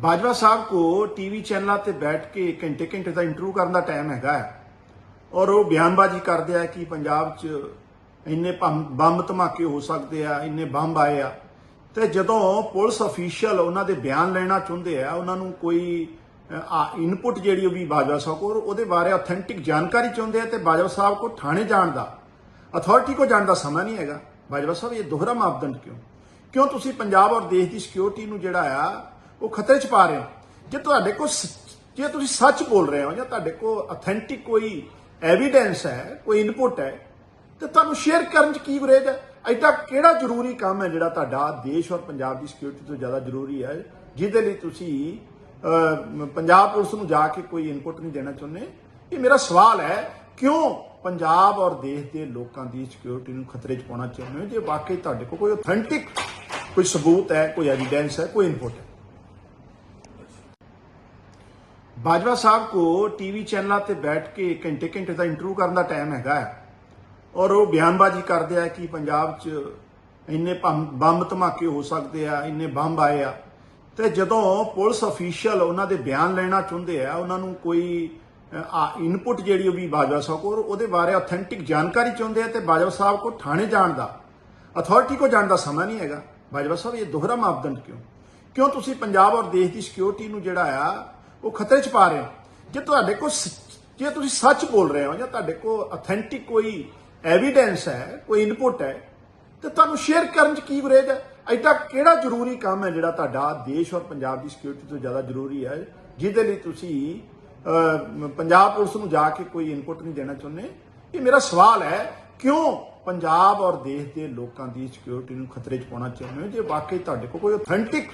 ਬਾਜਵਾ ਸਾਹਿਬ ਕੋ ਟੀਵੀ ਚੈਨਲਾਂ ਤੇ ਬੈਠ ਕੇ ਘੰਟੇ ਘੰਟੇ ਦਾ ਇੰਟਰਵਿਊ ਕਰਨ ਦਾ ਟਾਈਮ ਹੈਗਾ ਹੈ। ਔਰ ਉਹ ਬਿਆਨਬਾਜ਼ੀ ਕਰਦੇ ਆ ਕਿ ਪੰਜਾਬ 'ਚ ਇੰਨੇ ਬੰਬ ਧਮਾਕੇ ਹੋ ਸਕਦੇ ਆ, ਇੰਨੇ ਬੰਬ ਆਏ ਆ। ਤੇ ਜਦੋਂ ਪੁਲਿਸ ਅਫੀਸ਼ੀਅਲ ਉਹਨਾਂ ਦੇ ਬਿਆਨ ਲੈਣਾ ਚਾਹੁੰਦੇ ਆ, ਉਹਨਾਂ ਨੂੰ ਕੋਈ ਇਨਪੁਟ ਜਿਹੜੀ ਉਹ ਵੀ ਬਾਜਵਾ ਸਾਹਿਬ ਕੋਲ, ਉਹਦੇ ਬਾਰੇ ਆਥੈਂਟਿਕ ਜਾਣਕਾਰੀ ਚਾਹੁੰਦੇ ਆ ਤੇ ਬਾਜਵਾ ਸਾਹਿਬ ਕੋ ਥਾਣੇ ਜਾਣ ਦਾ ਅਥਾਰਟੀ ਕੋ ਜਾਣ ਦਾ ਸਮਾਂ ਨਹੀਂ ਹੈਗਾ। ਬਾਜਵਾ ਸਾਹਿਬ, ਇਹ ਦੋਹਰਾ ਮਾਪਦੰਡ ਕਿਉਂ? ਕਿਉਂ ਤੁਸੀਂ ਪੰਜਾਬ ਔਰ ਦੇਸ਼ ਦੀ ਸਿਕਿਉਰਿਟੀ ਨੂੰ ਜਿਹੜਾ ਆ ਉਹ ਖਤਰੇ 'ਚ ਪਾ ਰਹੇ ਹੋ। ਜੇ ਤੁਹਾਡੇ ਕੋਲ ਸ- ਜੇ ਤੁਸੀਂ ਸੱਚ ਬੋਲ ਰਹੇ ਹੋ ਜਾਂ ਤੁਹਾਡੇ ਕੋਲ ਅਥੈਂਟਿਕ ਕੋਈ ਐਵੀਡੈਂਸ ਹੈ, ਕੋਈ ਇਨਪੁਟ ਹੈ, ਤੇ ਤੁਹਾਨੂੰ ਸ਼ੇਅਰ ਕਰਨ 'ਚ ਕੀ ਗੁਰੇਜ ਹੈ? ਐਡਾ ਕਿਹੜਾ ਜ਼ਰੂਰੀ ਕੰਮ ਹੈ ਜਿਹੜਾ ਤੁਹਾਡਾ ਦੇਸ਼ ਔਰ ਪੰਜਾਬ ਦੀ ਸਿਕਿਉਰਿਟੀ ਤੋਂ ਜ਼ਿਆਦਾ ਜ਼ਰੂਰੀ ਹੈ, ਜਿਹਦੇ ਲਈ ਤੁਸੀਂ ਪੰਜਾਬ ਪੁਲਿਸ ਨੂੰ ਜਾ ਕੇ ਕੋਈ ਇਨਪੁਟ ਨਹੀਂ ਦੇਣਾ ਚਾਹੁੰਦੇ? ਇਹ ਮੇਰਾ ਸਵਾਲ ਹੈ, ਕਿਉਂ ਪੰਜਾਬ ਔਰ ਦੇਸ਼ ਦੇ ਲੋਕਾਂ ਦੀ ਸਿਕਿਉਰਿਟੀ ਨੂੰ ਖਤਰੇ 'ਚ ਪਾਉਣਾ ਚਾਹੁੰਦੇ ਹੋ? ਜੇ ਵਾਕਈ ਤੁਹਾਡੇ ਕੋਲ ਕੋਈ ਅਥੈਂਟਿਕ ਕੋਈ ਸਬੂਤ ਹੈ, ਕੋਈ ਐਵੀਡੈਂਸ ਹੈ, ਕੋਈ ਇਨਪੁਟ ਹੈ। ਬਾਜਵਾ ਸਾਹਿਬ ਕੋ ਟੀਵੀ ਚੈਨਲਾਂ ਤੇ ਬੈਠ ਕੇ ਘੰਟੇ ਘੰਟੇ ਦਾ ਇੰਟਰਵਿਊ ਕਰਨ ਦਾ ਟਾਈਮ ਹੈਗਾ ਹੈ। ਔਰ ਉਹ ਬਿਆਨਬਾਜ਼ੀ ਕਰਦੇ ਆ ਕਿ ਪੰਜਾਬ 'ਚ ਇੰਨੇ ਭੰਮ- ਬੰਬ ਧਮਾਕੇ ਹੋ ਸਕਦੇ ਆ, ਇੰਨੇ ਬੰਬ ਆਏ ਆ। ਤੇ ਜਦੋਂ ਪੁਲਿਸ ਅਫੀਸ਼ੀਅਲ ਉਹਨਾਂ ਦੇ ਬਿਆਨ ਲੈਣਾ ਚਾਹੁੰਦੇ ਆ, ਉਹਨਾਂ ਨੂੰ ਕੋਈ ਇਨਪੁਟ ਜਿਹੜੀ ਉਹ ਵੀ ਬਾਜਵਾ ਸਾਹਿਬ ਕੋਲ, ਉਹਦੇ ਬਾਰੇ ਆਥੈਂਟਿਕ ਜਾਣਕਾਰੀ ਚਾਹੁੰਦੇ ਆ ਤੇ ਬਾਜਵਾ ਸਾਹਿਬ ਕੋ ਥਾਣੇ ਜਾਣ ਦਾ ਅਥਾਰਟੀ ਕੋ ਜਾਣ ਦਾ ਸਮਾਂ ਨਹੀਂ ਹੈਗਾ। ਬਾਜਵਾ ਸਾਹਿਬ, ਇਹ ਦੋਹਰਾ ਮਾਪਦੰਡ ਕਿਉਂ? ਕਿਉਂ ਤੁਸੀਂ ਪੰਜਾਬ ਔਰ ਦੇਸ਼ ਦੀ ਸਿਕਿਉਰਿਟੀ ਨੂੰ ਜਿਹੜਾ ਆ ਉਹ ਖਤਰੇ 'ਚ ਪਾ ਰਹੇ ਹੋ। ਜੇ ਤੁਹਾਡੇ ਕੋਲ ਸ- ਜੇ ਤੁਸੀਂ ਸੱਚ ਬੋਲ ਰਹੇ ਹੋ ਜਾਂ ਤੁਹਾਡੇ ਕੋਲ ਅਥੈਂਟਿਕ ਕੋਈ ਐਵੀਡੈਂਸ ਹੈ, ਕੋਈ ਇਨਪੁਟ ਹੈ, ਤੇ ਤੁਹਾਨੂੰ ਸ਼ੇਅਰ ਕਰਨ 'ਚ ਕੀ ਗੁਰੇਜ ਹੈ? ਐਡਾ ਕਿਹੜਾ ਜ਼ਰੂਰੀ ਕੰਮ ਹੈ ਜਿਹੜਾ ਤੁਹਾਡਾ ਦੇਸ਼ ਔਰ ਪੰਜਾਬ ਦੀ ਸਿਕਿਉਰਿਟੀ ਤੋਂ ਜ਼ਿਆਦਾ ਜ਼ਰੂਰੀ ਹੈ, ਜਿਹਦੇ ਲਈ ਤੁਸੀਂ ਪੰਜਾਬ ਪੁਲਿਸ ਨੂੰ ਜਾ ਕੇ ਕੋਈ ਇਨਪੁਟ ਨਹੀਂ ਦੇਣਾ ਚਾਹੁੰਦੇ? ਇਹ ਮੇਰਾ ਸਵਾਲ ਹੈ, ਕਿਉਂ ਪੰਜਾਬ ਔਰ ਦੇਸ਼ ਦੇ ਲੋਕਾਂ ਦੀ ਸਿਕਿਉਰਿਟੀ ਨੂੰ ਖਤਰੇ 'ਚ ਪਾਉਣਾ ਚਾਹੁੰਦੇ ਹੋ? ਜੇ ਵਾਕਈ ਤੁਹਾਡੇ ਕੋਲ ਕੋਈ ਅਥੈਂਟਿਕ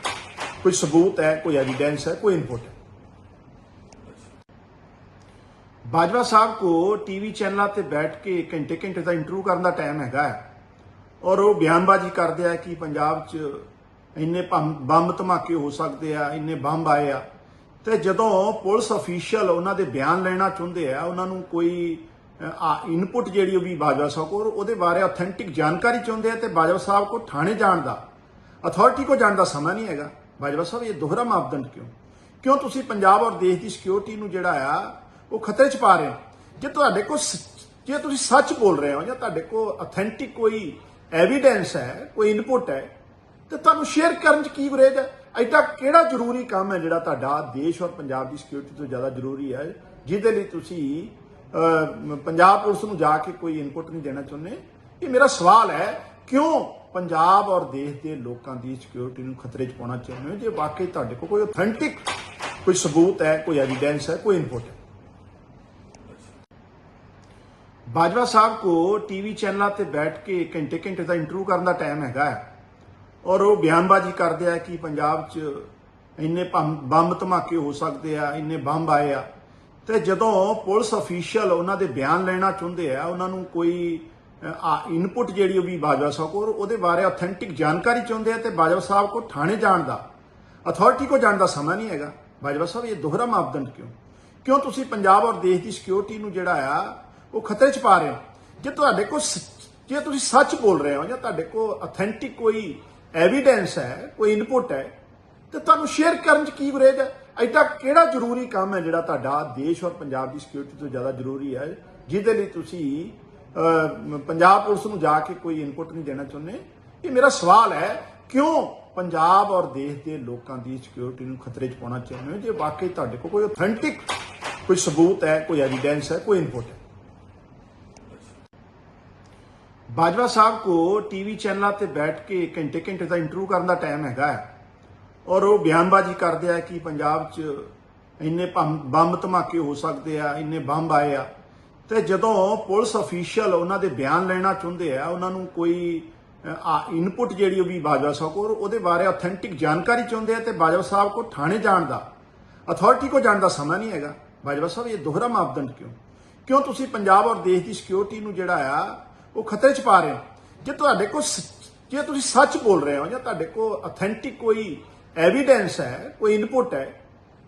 ਕੋਈ ਸਬੂਤ ਹੈ, ਕੋਈ ਐਵੀਡੈਂਸ ਹੈ, ਕੋਈ ਇਨਪੁਟ ਹੈ? ਬਾਜਵਾ ਸਾਹਿਬ ਕੋ ਟੀਵੀ ਚੈਨਲਾਂ ਤੇ ਬੈਠ ਕੇ ਘੰਟੇ ਘੰਟੇ ਦਾ ਇੰਟਰਵਿਊ ਕਰਨ ਦਾ ਟਾਈਮ ਹੈਗਾ ਹੈ। ਔਰ ਉਹ ਬਿਆਨਬਾਜ਼ੀ ਕਰਦੇ ਆ ਕਿ ਪੰਜਾਬ 'ਚ ਇੰਨੇ ਭੰਮ- ਬੰਬ ਧਮਾਕੇ ਹੋ ਸਕਦੇ ਆ, ਇੰਨੇ ਬੰਬ ਆਏ ਆ। ਤੇ ਜਦੋਂ ਪੁਲਿਸ ਅਫੀਸ਼ੀਅਲ ਉਹਨਾਂ ਦੇ ਬਿਆਨ ਲੈਣਾ ਚਾਹੁੰਦੇ ਆ, ਉਹਨਾਂ ਨੂੰ ਕੋਈ ਇਨਪੁਟ ਜਿਹੜੀ ਉਹ ਵੀ ਬਾਜਵਾ ਸਾਹਿਬ ਕੋਲ, ਉਹਦੇ ਬਾਰੇ ਆਥੈਂਟਿਕ ਜਾਣਕਾਰੀ ਚਾਹੁੰਦੇ ਆ ਤੇ ਬਾਜਵਾ ਸਾਹਿਬ ਕੋ ਥਾਣੇ ਜਾਣ ਦਾ ਅਥਾਰਟੀ ਕੋ ਜਾਣ ਦਾ ਸਮਾਂ ਨਹੀਂ ਹੈਗਾ। ਬਾਜਵਾ ਸਾਹਿਬ, ਇਹ ਦੋਹਰਾ ਮਾਪਦੰਡ ਕਿਉਂ? ਕਿਉਂ ਤੁਸੀਂ ਪੰਜਾਬ ਔਰ ਦੇਸ਼ ਦੀ ਸਿਕਿਉਰਿਟੀ ਨੂੰ ਜਿਹੜਾ ਆ ਉਹ ਖਤਰੇ 'ਚ ਪਾ ਰਹੇ ਹੋ। ਜੇ ਤੁਹਾਡੇ ਕੋਲ ਸ- ਜੇ ਤੁਸੀਂ ਸੱਚ ਬੋਲ ਰਹੇ ਹੋ ਜਾਂ ਤੁਹਾਡੇ ਕੋਲ ਅਥੈਂਟਿਕ ਕੋਈ ਐਵੀਡੈਂਸ ਹੈ, ਕੋਈ ਇਨਪੁਟ ਹੈ, ਤੇ ਤੁਹਾਨੂੰ ਸ਼ੇਅਰ ਕਰਨ 'ਚ ਕੀ ਗੁਰੇਜ ਹੈ? ਐਡਾ ਕਿਹੜਾ ਜ਼ਰੂਰੀ ਕੰਮ ਹੈ ਜਿਹੜਾ ਤੁਹਾਡਾ ਦੇਸ਼ ਔਰ ਪੰਜਾਬ ਦੀ ਸਿਕਿਉਰਿਟੀ ਤੋਂ ਜ਼ਿਆਦਾ ਜ਼ਰੂਰੀ ਹੈ, ਜਿਹਦੇ ਲਈ ਤੁਸੀਂ ਪੰਜਾਬ ਪੁਲਿਸ ਨੂੰ ਜਾ ਕੇ ਕੋਈ ਇਨਪੁਟ ਨਹੀਂ ਦੇਣਾ ਚਾਹੁੰਦੇ? ਇਹ ਮੇਰਾ ਸਵਾਲ ਹੈ, ਕਿਉਂ ਪੰਜਾਬ ਔਰ ਦੇਸ਼ ਦੇ ਲੋਕਾਂ ਦੀ ਸਿਕਿਉਰਿਟੀ ਨੂੰ ਖਤਰੇ 'ਚ ਪਾਉਣਾ ਚਾਹੁੰਦੇ ਹੋ? ਜੇ ਵਾਕਈ ਤੁਹਾਡੇ ਕੋਲ ਕੋਈ ਅਥੈਂਟਿਕ ਕੋਈ ਸਬੂਤ ਹੈ, ਕੋਈ ਐਵੀਡੈਂਸ ਹੈ, ਕੋਈ ਇਨਪੁਟ ਹੈ? ਬਾਜਵਾ ਸਾਹਿਬ ਕੋ ਟੀਵੀ ਚੈਨਲਾਂ ਤੇ ਬੈਠ ਕੇ ਘੰਟੇ ਘੰਟੇ ਦਾ ਇੰਟਰਵਿਊ ਕਰਨ ਦਾ ਟਾਈਮ ਹੈਗਾ ਹੈ। ਔਰ ਉਹ ਬਿਆਨਬਾਜ਼ੀ ਕਰਦੇ ਆ ਕਿ ਪੰਜਾਬ 'ਚ ਇੰਨੇ ਭੰਮ- ਬੰਬ ਧਮਾਕੇ ਹੋ ਸਕਦੇ ਆ, ਇੰਨੇ ਬੰਬ ਆਏ ਆ। ਤੇ ਜਦੋਂ ਪੁਲਿਸ ਅਫੀਸ਼ੀਅਲ ਉਹਨਾਂ ਦੇ ਬਿਆਨ ਲੈਣਾ ਚਾਹੁੰਦੇ ਆ, ਉਹਨਾਂ ਨੂੰ ਕੋਈ ਇਨਪੁਟ ਜਿਹੜੀ ਉਹ ਵੀ ਬਾਜਵਾ ਸਾਹਿਬ ਕੋਲ, ਉਹਦੇ ਬਾਰੇ ਆਥੈਂਟਿਕ ਜਾਣਕਾਰੀ ਚਾਹੁੰਦੇ ਆ ਤੇ ਬਾਜਵਾ ਸਾਹਿਬ ਕੋ ਥਾਣੇ ਜਾਣ ਦਾ ਅਥਾਰਟੀ ਕੋ ਜਾਣ ਦਾ ਸਮਾਂ ਨਹੀਂ ਹੈਗਾ। ਬਾਜਵਾ ਸਾਹਿਬ, ਇਹ ਦੋਹਰਾ ਮਾਪਦੰਡ ਕਿਉਂ? ਕਿਉਂ ਤੁਸੀਂ ਪੰਜਾਬ ਔਰ ਦੇਸ਼ ਦੀ ਸਿਕਿਉਰਿਟੀ ਨੂੰ ਜਿਹੜਾ ਆ ਉਹ ਖਤਰੇ 'ਚ ਪਾ ਰਹੇ ਹੋ। ਜੇ ਤੁਹਾਡੇ ਕੋਲ ਸ- ਜੇ ਤੁਸੀਂ ਸੱਚ ਬੋਲ ਰਹੇ ਹੋ ਜਾਂ ਤੁਹਾਡੇ ਕੋਲ ਅਥੈਂਟਿਕ ਕੋਈ ਐਵੀਡੈਂਸ ਹੈ, ਕੋਈ ਇਨਪੁਟ ਹੈ, ਤੇ ਤੁਹਾਨੂੰ ਸ਼ੇਅਰ ਕਰਨ 'ਚ ਕੀ ਗੁਰੇਜ ਹੈ? ਐਡਾ ਕਿਹੜਾ ਜ਼ਰੂਰੀ ਕੰਮ ਹੈ ਜਿਹੜਾ ਤੁਹਾਡਾ ਦੇਸ਼ ਔਰ ਪੰਜਾਬ ਦੀ ਸਿਕਿਉਰਿਟੀ ਤੋਂ ਜ਼ਿਆਦਾ ਜ਼ਰੂਰੀ ਹੈ, ਜਿਹਦੇ ਲਈ ਤੁਸੀਂ ਪੰਜਾਬ ਪੁਲਿਸ ਨੂੰ ਜਾ ਕੇ ਕੋਈ ਇਨਪੁਟ ਨਹੀਂ ਦੇਣਾ ਚਾਹੁੰਦੇ? ਇਹ ਮੇਰਾ ਸਵਾਲ ਹੈ, ਕਿਉਂ ਪੰਜਾਬ ਔਰ ਦੇਸ਼ ਦੇ ਲੋਕਾਂ ਦੀ ਸਿਕਿਉਰਿਟੀ ਨੂੰ ਖਤਰੇ 'ਚ ਪਾਉਣਾ ਚਾਹੁੰਦੇ ਹੋ? ਜੇ ਵਾਕਈ ਤੁਹਾਡੇ ਕੋਲ ਕੋਈ ਅਥੈਂਟਿਕ ਕੋਈ ਸਬੂਤ ਹੈ, ਕੋਈ ਐਵੀਡੈਂਸ ਹੈ, ਕੋਈ ਇਨਪੁਟ ਹੈ? ਬਾਜਵਾ ਸਾਹਿਬ ਕੋ ਟੀਵੀ ਚੈਨਲਾਂ ਤੇ ਬੈਠ ਕੇ ਘੰਟੇ ਘੰਟੇ ਦਾ ਇੰਟਰਵਿਊ ਕਰਨ ਦਾ ਟਾਈਮ ਹੈਗਾ ਹੈ। ਔਰ ਉਹ ਬਿਆਨਬਾਜ਼ੀ ਕਰਦੇ ਆ ਕਿ ਪੰਜਾਬ 'ਚ ਇੰਨੇ ਭੰਮ- ਬੰਬ ਧਮਾਕੇ ਹੋ ਸਕਦੇ ਆ, ਇੰਨੇ ਬੰਬ ਆਏ ਆ। ਤੇ ਜਦੋਂ ਪੁਲਿਸ ਅਫੀਸ਼ੀਅਲ ਉਹਨਾਂ ਦੇ ਬਿਆਨ ਲੈਣਾ ਚਾਹੁੰਦੇ ਆ, ਉਹਨਾਂ ਨੂੰ ਕੋਈ ਇਨਪੁਟ ਜਿਹੜੀ ਉਹ ਵੀ ਬਾਜਵਾ ਸਾਹਿਬ ਕੋਲ, ਉਹਦੇ ਬਾਰੇ ਆਥੈਂਟਿਕ ਜਾਣਕਾਰੀ ਚਾਹੁੰਦੇ ਆ ਤੇ ਬਾਜਵਾ ਸਾਹਿਬ ਕੋ ਥਾਣੇ ਜਾਣ ਦਾ ਅਥਾਰਟੀ ਕੋ ਜਾਣ ਦਾ ਸਮਾਂ ਨਹੀਂ ਹੈਗਾ। ਬਾਜਵਾ ਸਾਹਿਬ, ਇਹ ਦੋਹਰਾ ਮਾਪਦੰਡ ਕਿਉਂ? ਕਿਉਂ ਤੁਸੀਂ ਪੰਜਾਬ ਔਰ ਦੇਸ਼ ਦੀ ਸਿਕਿਉਰਿਟੀ ਨੂੰ ਜਿਹੜਾ ਆ ਉਹ ਖਤਰੇ 'ਚ ਪਾ ਰਹੇ ਹੋ। ਜੇ ਤੁਹਾਡੇ ਕੋਲ ਸ- ਜੇ ਤੁਸੀਂ ਸੱਚ ਬੋਲ ਰਹੇ ਹੋ ਜਾਂ ਤੁਹਾਡੇ ਕੋਲ ਅਥੈਂਟਿਕ ਕੋਈ ਐਵੀਡੈਂਸ ਹੈ, ਕੋਈ ਇਨਪੁਟ ਹੈ,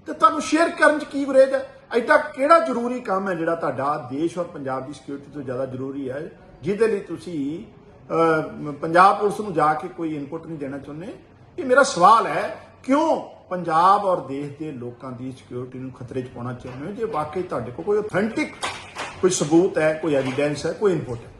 ਤੇ ਤੁਹਾਨੂੰ ਸ਼ੇਅਰ ਕਰਨ 'ਚ ਕੀ ਗੁਰੇਜ ਹੈ? ਐਡਾ ਕਿਹੜਾ ਜ਼ਰੂਰੀ ਕੰਮ ਹੈ ਜਿਹੜਾ ਤੁਹਾਡਾ ਦੇਸ਼ ਔਰ ਪੰਜਾਬ ਦੀ ਸਿਕਿਉਰਿਟੀ ਤੋਂ ਜ਼ਿਆਦਾ ਜ਼ਰੂਰੀ ਹੈ, ਜਿਹਦੇ ਲਈ ਤੁਸੀਂ ਪੰਜਾਬ ਪੁਲਿਸ ਨੂੰ ਜਾ ਕੇ ਕੋਈ ਇਨਪੁਟ ਨਹੀਂ ਦੇਣਾ ਚਾਹੁੰਦੇ? ਇਹ ਮੇਰਾ ਸਵਾਲ ਹੈ, ਕਿਉਂ ਪੰਜਾਬ ਔਰ ਦੇਸ਼ ਦੇ ਲੋਕਾਂ ਦੀ ਸਿਕਿਉਰਿਟੀ ਨੂੰ ਖਤਰੇ 'ਚ ਪਾਉਣਾ ਚਾਹੁੰਦੇ ਹੋ? ਜੇ ਵਾਕਈ ਤੁਹਾਡੇ ਕੋਲ ਕੋਈ ਅਥੈਂਟਿਕ ਕੋਈ ਸਬੂਤ ਹੈ, ਕੋਈ ਐਵੀਡੈਂਸ ਹੈ, ਕੋਈ ਇਨਪੁਟ ਹੈ।